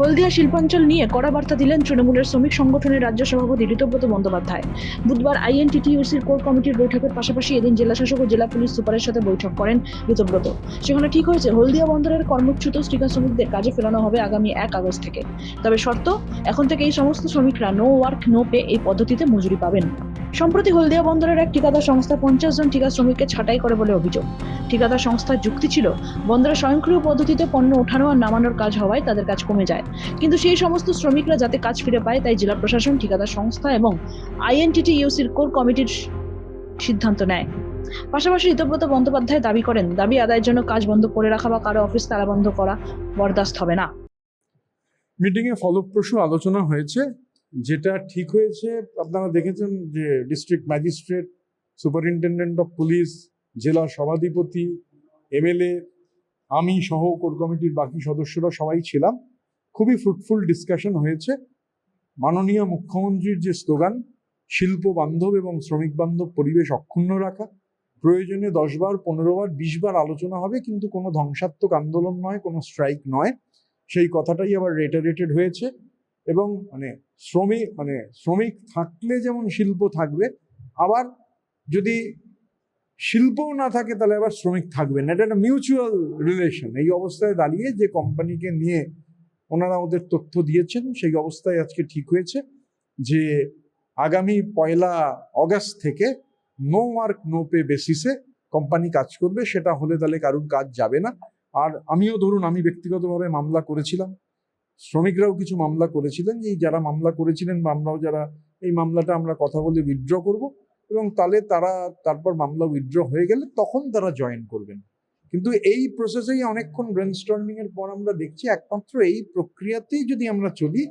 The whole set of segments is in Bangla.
হলদিয়া শিল্পাঞ্চল নিয়ে কড়া বার্তা দিলেন তৃণমূলের শ্রমিক সংগঠনের রাজ্য সভাপতি ঋতব্রত বন্দ্যোপাধ্যায়। বুধবার আইএনটিটিইউসির কোর কমিটির বৈঠকের পাশাপাশি এদিন জেলা শাসক ও জেলা পুলিশ সুপারের সাথে বৈঠক করেন ঋতব্রত। সেখানে ঠিক হয়েছে, হলদিয়া বন্দরের কর্মচ্যুত শ্রীকান্ত শ্রমিকদের কাজে ফেরানো হবে আগামী এক আগস্ট থেকে। তবে শর্ত, এখন থেকে এই সমস্ত শ্রমিকরা নো ওয়ার্ক নো পে এই পদ্ধতিতে মজুরি পাবেন। সম্প্রতি হলদিয়া বন্দরের এক ঠিকাদার সংস্থা পঞ্চাশ জন ঠিকা শ্রমিককে ছাঁটাই করে বলে অভিযোগ। ঠিকাদার সংস্থার যুক্তি ছিল বন্দরে স্বয়ংক্রিয় পদ্ধতিতে পণ্য ওঠানো আর নামানোর কাজ হওয়ায় তাদের কাজ কমে যায়। কিন্তু সেই সমস্ত শ্রমিকরা যাতে কাজ ফিরে পায়, তাই জেলা প্রশাসন, ঠিকাদার সংস্থা এবং আইএনটিটি ইউসির কোর কমিটির সিদ্ধান্ত নেয়। পাশাপাশি ঋতব্রত বন্দ্যোপাধ্যায় দাবি করেন, দাবি আদায়ের জন্য কাজ বন্ধ করে রাখা বা কারও অফিস তালা বন্ধ করা বরদাস্ত হবে না। মিটিংয়ে ফলপ্রসূ আলোচনা হয়েছে, যেটা ঠিক হয়েছে। আপনারা দেখেছেন যে district magistrate, superintendent of police, জেলা সভাধিপতি, এমএলএ, আমি সহ কোর কমিটির বাকি সদস্যরা সবাই ছিলাম। খুবই ফ্রুটফুল ডিসকাশন হয়েছে। মাননীয় মুখ্যমন্ত্রীর যে স্লোগান শিল্প বান্ধব এবং শ্রমিক বান্ধব পরিবেশ অক্ষুণ্ণ রাখা, প্রয়োজনে দশবার পনেরো বার, বিশ বার আলোচনা হবে, কিন্তু কোনো ধ্বংসাত্মক আন্দোলন নয়, কোনো স্ট্রাইক নয়। সেই কথাটাই আবার রেটারেটেড হয়েছে এবং মানে শ্রমিক মানে শ্রমিক থাকলে যেমন শিল্প থাকবে, আবার যদি শিল্পও না থাকে তাহলে আবার শ্রমিক থাকবে না। এটা একটা মিউচুয়াল রিলেশন এই অবস্থায় দাঁড়িয়ে যে কোম্পানিকে নিয়ে ওনারা ওদের তথ্য দিয়েছেন, সেই অবস্থায় আজকে ঠিক হয়েছে যে আগামী পয়লা অগাস্ট থেকে নো ওয়ার্ক নো পে বেসিসে কোম্পানি কাজ করবে, সেটা হলে তাহলে কারুর কাজ যাবে না। আর আমিও ধরুন, আমি ব্যক্তিগতভাবে মামলা করেছিলাম, শ্রমিকরাও কিছু মামলা করেছিলেন, এই যারা মামলা করেছিলেন বা আমরাও যারা, এই মামলাটা আমরা কথা বলে উইথড্র করব এবং তাহলে তারা, তারপর মামলা উইথড্র হয়ে গেলে তখন তারা জয়েন করবেন। কিন্তু এই প্রসেসেই অনেকক্ষণ ব্রেনস্টর্মিং এর পর আমরা দেখছি একমাত্র এই প্রক্রিয়াতেই যদি আমরা চলি,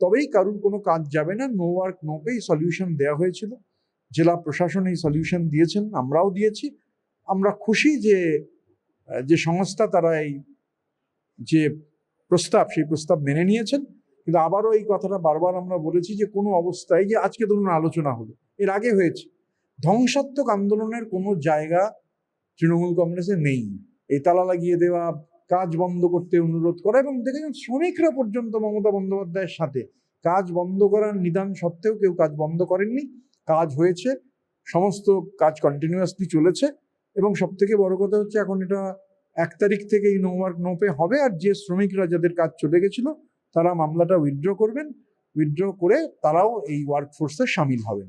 তবেই কারুর কোনো কাজ যাবে না। No work no pay solution দেওয়া হয়েছিল। জেলা প্রশাসন এই সলিউশন দিয়েছেন, আমরাও দিয়েছি। আমরা খুশি যে যে সংস্থা তারা এই যে প্রস্তাব, সেই প্রস্তাব মেনে নিয়েছেন। কিন্তু আবারও এই কথাটা বারবার আমরা বলেছি যে, কোনো অবস্থায় যে আজকে ধরুন আলোচনা হলো, এর আগে হয়েছে। ধ্বংসাত্মক আন্দোলনের কোনো জায়গা তৃণমূল কংগ্রেসে নেই। এই তালা লাগিয়ে দেওয়া, কাজ বন্ধ করতে অনুরোধ করা এবং দেখেছেন শ্রমিকরা পর্যন্ত মমতা বন্দ্যোপাধ্যায়ের সাথে। কাজ বন্ধ করার নিদান সত্ত্বেও কেউ কাজ বন্ধ করেননি। কাজ হয়েছে, সমস্ত কাজ কন্টিনিউয়াসলি চলেছে এবং সব থেকে বড় কথা হচ্ছে এখন এটা এক তারিখ থেকে এই নো নোপে হবে আর যে শ্রমিকরা যাদের কাজ চলে গেছিল, তারা মামলাটা উইথড্র করবেন। উইথড্র করে তারাও এই ওয়ার্ক ফোর্সে সামিল হবেন।